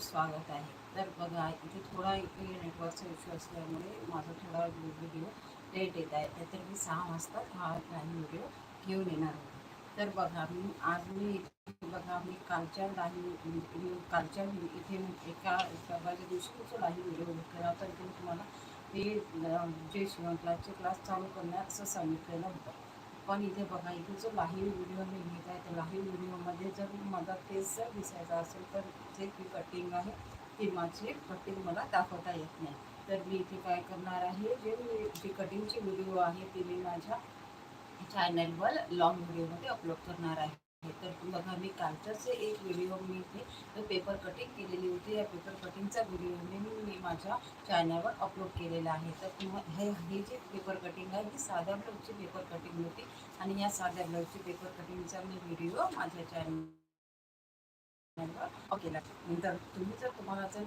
स्वागत आहे. तर बघा इथे थोडा इथे नेटवर्कचा इश्यू असल्यामुळे माझा थोडा व्हिडिओ लेट येत आहे. नाहीतर मी सहा वाजता हा लाईव्ह व्हिडिओ घेऊन येणार होते तर बघा मी आज मी बघा मी कालच्या लाईव्ह कालच्या इथे एका परवाच्या दिवशी जो लाईव्ह व्हिडिओ केला होता तुम्हाला मी तुम्हाला जे शिवण क्लासचे क्लास चालू करणार असं सांगितलेलं होतं. पण इथे बघा इथे जो लाईव्ह व्हिडिओ मी घेत आहे त्या लाईव्ह व्हिडिओमध्ये जर माझा फेस जर दिसायचा असेल तर जे ती कटिंग आहे. ती माझी कटिंग मला दाखवता येत नाही. तर मी इथे काय करणार आहे जे मी जी कटिंगची व्हिडिओ आहे ती मी माझ्या चॅनलवर लॉंग व्हिडिओमध्ये अपलोड करणार आहे. तर बघा मी कालचाच एक व्हिडिओ मी इथे पेपर कटिंग केलेली होती. या पेपर कटिंगचा व्हिडिओ मी मी माझ्या चॅनलवर अपलोड केलेला आहे. तर तुम्हा हे हे जी पेपर कटिंग आहे ही साध्या ब्लाऊजची पेपर कटिंग होती. आणि या साध्या ब्लाऊजची पेपर कटिंगचा मी व्हिडिओ माझ्या चॅनलवर केला. तर तुम्ही जर तुम्हाला जर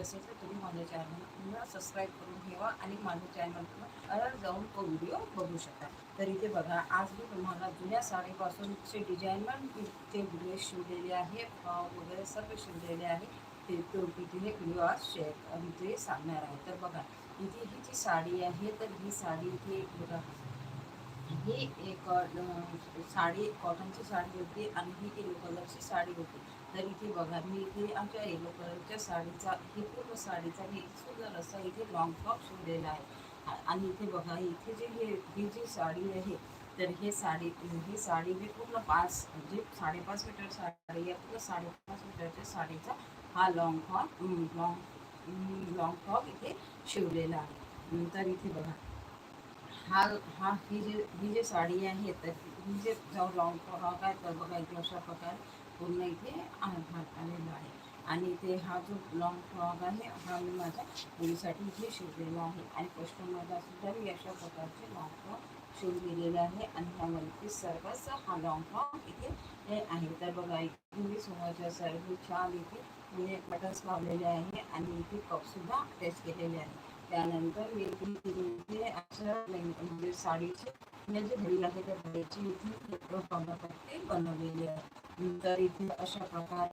असेल तर तुम्ही माझ्या चॅनलला सबस्क्राईब करून ठेवा आणि माझ्या चॅनलवर जाऊन तो व्हिडिओ बघू शकता. तर इथे बघा आज मी तुम्हाला जुन्या साडीपासूनचे डिझाईन पण ते व्हिडिओ शिवलेले आहे वगैरे सर्व शिवलेले आहे. ते तो तिथे हे शेअर आणि ते सांगणार आहे. तर बघा इथे ही जी साडी आहे तर ही साडी इथे बघा. ही एक साडी कॉटनची साडी होती आणि ही येलो कलरची साडी होती. तर इथे बघा मी इथे आमच्या येलो कलरच्या साडीचा ही पूर्ण साडीचा मी सुंदर असा इथे लॉंग फ्रॉक शिवलेला आहे. आणि इथे बघा इथे जे हे ही जी साडी आहे तर हे साडी ही साडी मी पूर्ण पाच म्हणजे साडेपाच मीटर साडी आहे. पूर्ण साडेपाच मीटरच्या साडीचा हा long frock long long frock इथे शिवलेला आहे. तर इथे बघा. हा हा ही जे ही जे साडी आहे तर ही जे जो लॉंग फ्रॉक आहे तर बघा इथे अशा प्रकारे पूर्ण इथे आलेला आहे. आणि इथे हा जो लॉंग फ्रॉक आहे हा मी माझ्या मुलीसाठी इथे शिवलेला आहे. आणि कस्टमरला सुद्धा मी अशा प्रकारचे लॉंग फ्रॉक शिवून दिलेले आहे. आणि ह्यामध्ये सर्वच हा लॉंग फ्रॉक इथे आहे. तर बघा इथे मी समोरच्या सर्व छान इथे म्हणजे बटन्स लावलेले आहे आणि इथे कपसुद्धा अटॅच केलेले आहे. त्यानंतर मी इथे असं म्हणजे साडीचे म्हणजे जे घडी आहे त्या घडीची इथे बनवलेली आहे. तर इथे अशा प्रकारे